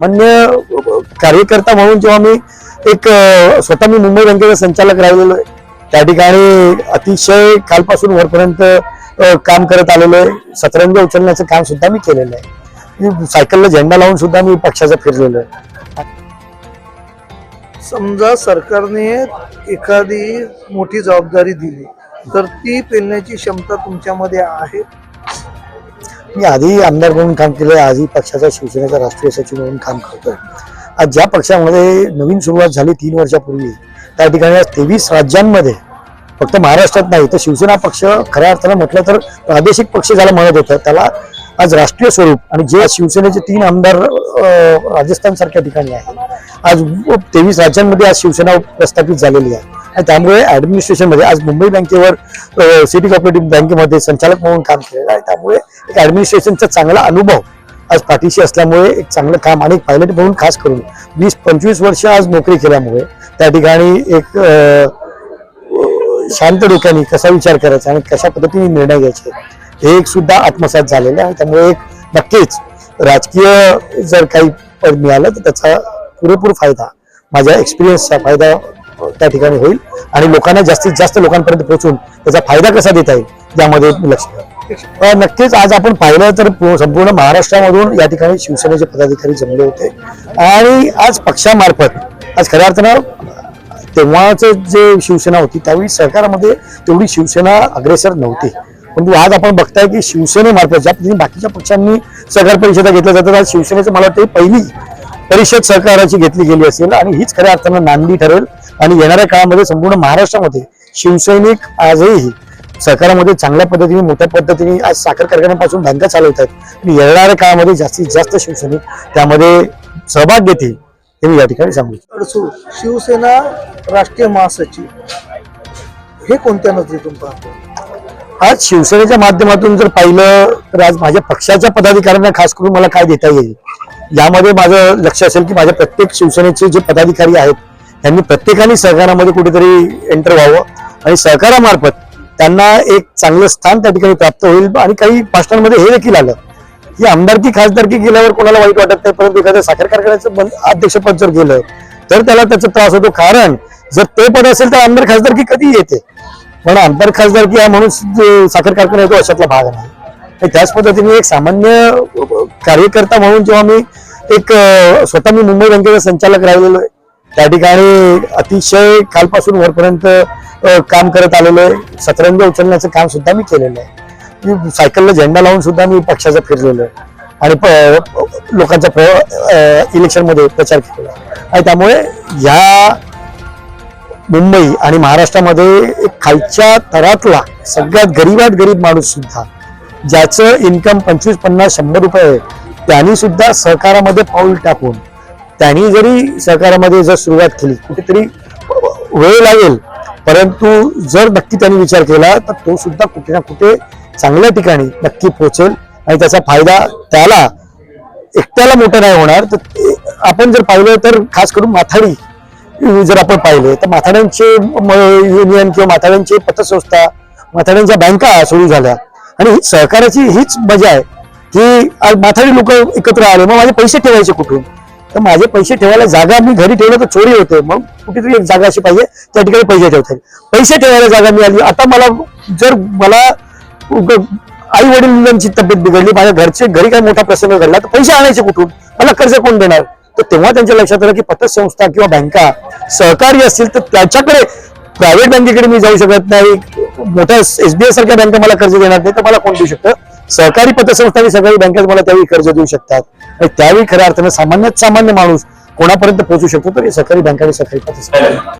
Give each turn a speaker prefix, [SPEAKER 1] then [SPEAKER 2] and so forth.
[SPEAKER 1] मान्य कार्यकर्ता म्हणून जेव्हा मी एक स्वतः मी मुंबई बँकेचा संचालक राहिलेलो आहे. त्या ठिकाणी अतिशय कालपासून वरपर्यंत काम करत आलेलो आहे. सतरंग उचलण्याचं काम सुद्धा मी केलेलं आहे. मी सायकलला झेंडा लावून सुद्धा मी पक्षाचा फिरलेलो आहे.
[SPEAKER 2] समजा सरकारने एखादी मोठी जबाबदारी दिली तर ती पेलण्याची क्षमता तुमच्यामध्ये आहे?
[SPEAKER 1] मी आधी आमदार म्हणून काम केलं आहे आजही पक्षाचा शिवसेनेचा राष्ट्रीय सचिव म्हणून काम करतोय. आज ज्या पक्षामध्ये नवीन सुरुवात झाली तीन वर्षापूर्वी त्या ठिकाणी आज तेवीस राज्यांमध्ये फक्त महाराष्ट्रात नाही तर शिवसेना पक्ष खऱ्या अर्थानं म्हटलं तर प्रादेशिक पक्ष ज्याला म्हणत होतं त्याला आज राष्ट्रीय स्वरूप आणि जे शिवसेनेचे तीन आमदार राजस्थान सारख्या ठिकाणी आहेत आज तेवीस राज्यांमध्ये आज शिवसेना प्रस्थापित झालेली आहे. त्यामुळे ॲडमिनिस्ट्रेशनमध्ये आज मुंबई बँकेवर सिटी कॉपरेटिव्ह बँकेमध्ये संचालक म्हणून काम केलेलं आहे. त्यामुळे एक ॲडमिनिस्ट्रेशनचा चांगला अनुभव आज पाठीशी असल्यामुळे एक चांगलं काम आणि पायलट म्हणून खास करून वीस पंचवीस वर्ष आज नोकरी केल्यामुळे त्या ठिकाणी एक शांत डोक्याने कसा विचार करायचा आणि कशा पद्धतीने निर्णय घ्यायचे हे एक सुद्धा आत्मसात झालेलं आहे. त्यामुळे एक नक्कीच राजकीय जर काही पद मिळालं तर त्याचा पुरेपूर फायदा माझ्या एक्सपिरियन्सचा फायदा त्या ठिकाणी होईल. आणि लोकांना जास्तीत जास्त लोकांपर्यंत पोहोचून त्याचा फायदा कसा देता येईल यामध्ये लक्ष द्या. नक्कीच आज आपण पाहिलं तर संपूर्ण महाराष्ट्रामधून या ठिकाणी शिवसेनेचे पदाधिकारी जमले होते. आणि आज पक्षामार्फत आज खऱ्या अर्थानं तेव्हाच जे शिवसेना होती त्यावेळी सरकारमध्ये तेवढी शिवसेना अग्रेसर नव्हती. परंतु आज आपण बघताय की शिवसेनेमार्फत ज्या पद्धतीने बाकीच्या पक्षांनी सहकार परिषदा घेतल्या जातात आज शिवसेनेचं मला वाटतं पहिली परिषद सहकाराची घेतली गेली असेल. आणि हीच खऱ्या अर्थानं नांदी ठरेल. आणि येणाऱ्या काळामध्ये संपूर्ण महाराष्ट्रामध्ये शिवसैनिक आजही सहकारामध्ये चांगल्या पद्धतीने मोठ्या पद्धतीने आज साखर कारखान्यापासून बँका चालवत आहेत आणि येणाऱ्या काळामध्ये जास्तीत जास्त शिवसैनिक त्यामध्ये सहभाग घेतील हे मी या ठिकाणी सांगू.
[SPEAKER 2] शिवसेना राष्ट्रीय महासचिव हे कोणत्या नजरेतून पाहतो?
[SPEAKER 1] आज शिवसेनेच्या माध्यमातून जर पाहिलं तर आज माझ्या पक्षाच्या पदाधिकाऱ्यांना खास करून मला काय देता येईल? यामध्ये माझं लक्ष असेल की माझ्या प्रत्येक शिवसेनेचे जे पदाधिकारी आहेत त्यांनी प्रत्येकाने सहकारामध्ये कुठेतरी एंटर व्हावं. आणि सहकारामार्फत त्यांना एक चांगलं स्थान त्या ठिकाणी प्राप्त होईल. आणि काही भाषणांमध्ये हे देखील आलं. की आमदारकी खासदारकी गेल्यावर कोणाला वाईट वाटत नाही परंतु एखाद्या साखर कारखान्याचं अध्यक्षपद जर गेलं तर त्याला त्याचा त्रास होतो. कारण जर ते पद असेल तर आमदार खासदारकी कधी येते. पण आमदार खासदारकी हा म्हणून साखर कारखाना येतो अशातला भाग नाही. त्याच पद्धतीने एक सामान्य कार्यकर्ता म्हणून जेव्हा मी एक स्वतः मी मुंबई बँकेचा संचालक राहिलेलो आहे त्या ठिकाणी अतिशय कालपासून वरपर्यंत काम करत आलेलो आहे. सतरंग उचलण्याचं काम सुद्धा मी केलेलं आहे. मी सायकलला झेंडा लावून सुद्धा मी पक्षाचा फिरलेलो आहे. आणि प- लोकांचा इलेक्शनमध्ये प्रचार केलेला आणि त्यामुळे ह्या मुंबई आणि महाराष्ट्रामध्ये एक खालच्या थरातला सगळ्यात गरीबात गरीब माणूस सुद्धा ज्याचं इन्कम पंचवीस पन्नास शंभर रुपये आहे त्यांनी सुद्धा सहकारामध्ये पाऊल टाकून त्यांनी जरी सहकारामध्ये जर सुरुवात केली कुठेतरी वेळ लागेल परंतु जर नक्की त्यांनी विचार केला तर तो सुद्धा कुठे ना कुठे चांगल्या ठिकाणी नक्की पोहोचेल आणि त्याचा फायदा त्याला एकट्याला मोठा नाही होणार. तर आपण जर पाहिलं तर खास करून माथाडी जर आपण पाहिले तर माथाड्यांचे युनियन किंवा माथाड्यांची पतसंस्था माथाड्यांच्या बँका सुरू झाल्या. आणि सहकाराची हीच मजा आहे की आज माथाडी लोक एकत्र आले मग माझे पैसे ठेवायचे कुठून? तर माझे पैसे ठेवायला जागा मी घरी ठेवलं तर चोरी होते. मग कुठेतरी एक जागा अशी पाहिजे त्या ठिकाणी पैसे ठेवता पैसे ठेवायला जागा मिळाली. आता मला जर मला आई वडिलांची तब्येत बिघडली माझ्या घरचे घरी काही मोठा प्रसंग घडला तर पैसे आणायचे कुठून? मला कर्ज कोण देणार? तर तेव्हा त्यांच्या लक्षात आलं की पतसंस्था किंवा बँका सहकारी असतील तर त्याच्याकडे प्रायव्हेट बँकेकडे मी जाऊ शकत नाही. मोठ्या एसबीआय सारख्या बँका मला कर्ज देणार नाही तर मला कोण देऊ शकतं? सहकारी पतसंस्था आणि सहकारी बँकेत मला त्यावेळी कर्ज देऊ शकतात. आणि त्यावेळी खऱ्या अर्थानं सामान्यात सामान्य माणूस कोणापर्यंत पोहोचू शकतो तर हे सहकारी बँका आणि सहकारी पतसंस्था.